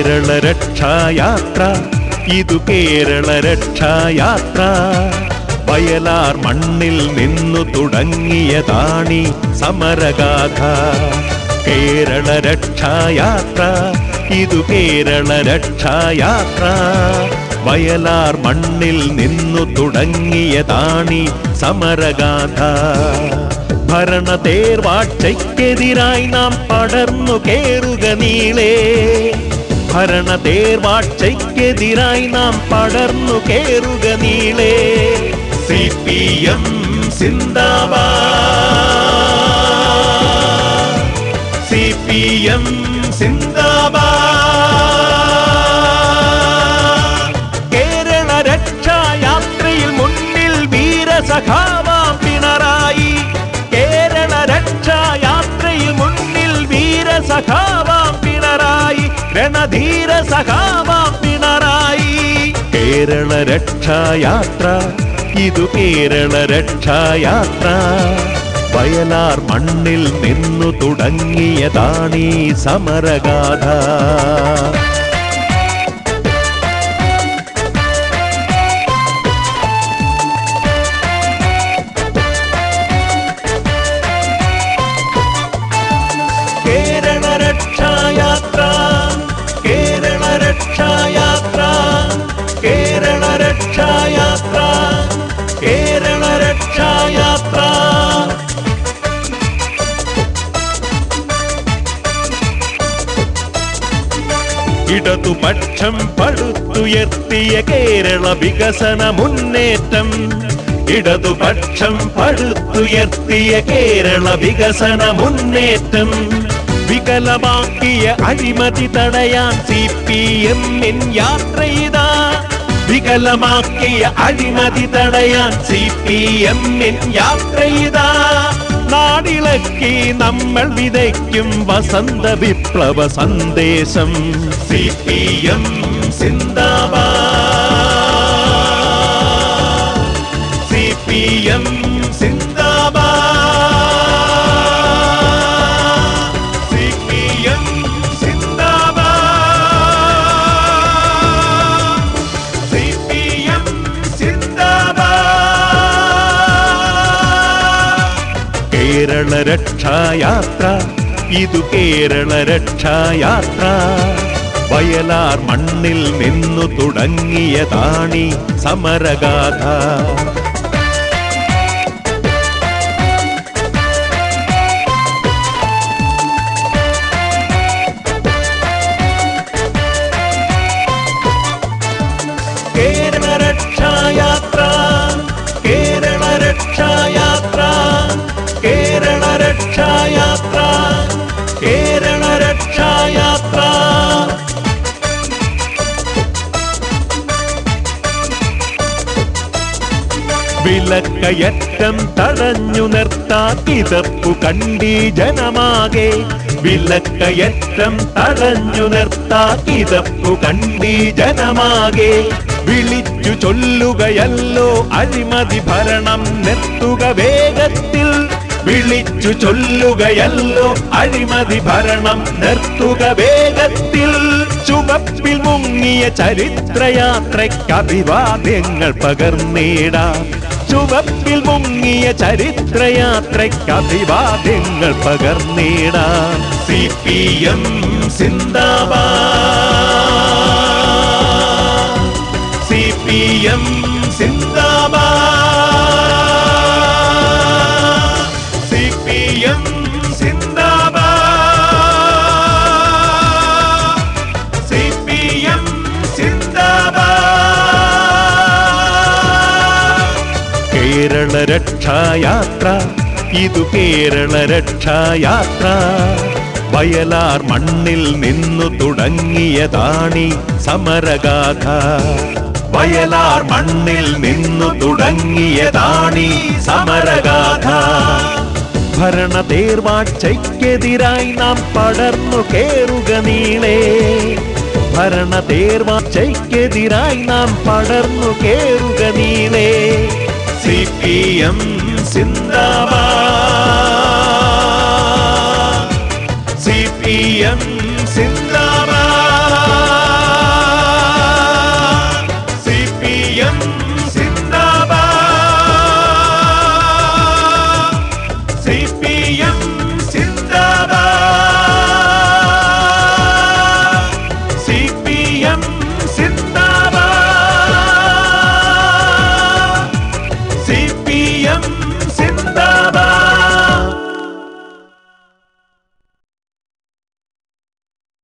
കേരള രക്ഷായാത്ര. ഇതു കേരള രക്ഷായാത്ര. വയലാർ മണ്ണിൽ നിന്നു തുടങ്ങിയതാണി സമരഗാഥ. കേരള രക്ഷായാത്ര ഇതു കേരള രക്ഷായാത്ര. വയലാർ മണ്ണിൽ നിന്നു തുടങ്ങിയതാണി സമരഗാഥ. ഭരണ തേർവാഴ്ചയ്ക്കെതിരായി നാം പടർന്നു കേറുക നീളേ. ഭരണ തേർവാഴ്ചയ്ക്കെതിരായി നാം പടർന്നു കേറുക നീളേ. സി പി എം സിന്ദാബാ സി പി എം സിന്ദാബാ രണധീര സഖാവാം പിണറായി കേരള രക്ഷായാത്ര ഇതു കേരള രക്ഷായാത്ര. വയലാർ മണ്ണിൽ നിന്നു തുടങ്ങിയതാണീ സമരഗാഥ. ഇടതുപക്ഷം പടുത്തുയർത്തിയ കേരള വികസന മുന്നേറ്റം. ഇടതുപക്ഷം പടുത്തുയർത്തിയ കേരള വികസന മുന്നേറ്റം. വികലമാക്കിയ അഴിമതി തടയാൻ സി പി എമ്മിൻ യാത്രയിതാ വികലമാക്കിയ അഴിമതി തടയാൻ സി പി എമ്മിൻ യാത്രയിതാ നാടിളക്കി നമ്മൾ വിതയ്ക്കും വസന്ത വിപ്ലവ സന്ദേശം. സി പി എം സിന്ദാബാ കേരള രക്ഷായാത്ര. ഇതു കേരള രക്ഷായാത്ര. വയലാർ മണ്ണിൽ നിന്നു തുടങ്ങിയതാണി സമരഗാഥ. രക്ഷായാത്ര കേരള രക്ഷായാത്ര. വിലക്കയറ്റം തടഞ്ഞു നിർത്താക്കിതപ്പു കണ്ടീ ജനമാകെ. വിലക്കയറ്റം തടഞ്ഞു നിർത്താക്കിതപ്പു കണ്ടീ ജനമാകെ. വിളിച്ചു ചൊല്ലുകയല്ലോ അഴിമതി ഭരണം നിർത്തുക വേഗത്തിൽ. വിളിച്ചു ചൊല്ലുകയല്ലോ. അഴിമതി ഭരണം നിർത്തുക വേഗത്തിൽ. ചുവപ്പിൽ മുങ്ങിയ ചരിത്രയാത്രയ്ക്ക് അഭിവാദ്യങ്ങൾ പകർന്നിടാം. ചുവപ്പിൽ മുങ്ങിയ ചരിത്രയാത്രയ്ക്ക് അഭിവാദ്യങ്ങൾ പകർന്നിടാം. സി പി എം സിന്ദാബാ സി പി എം സിന്ദാബാ കേരള രക്ഷായാത്ര ഇതു കേരള രക്ഷായാത്ര വയലാർ മണ്ണിൽ നിന്നു തുടങ്ങിയതാണി സമരഗാഥ. വയലാർ മണ്ണിൽ നിന്നു തുടങ്ങിയതാണി സമരഗാഥ. ഭരണ തേർവാഴ്ചയ്ക്കെതിരായി നാം പടർന്നു കേറുക നീളേ. ഭരണ തേർവാഴ്ചയ്ക്കെതിരായി നാം പടർന്നു കേറുക നീളേ. C P M സിന്ദാബാ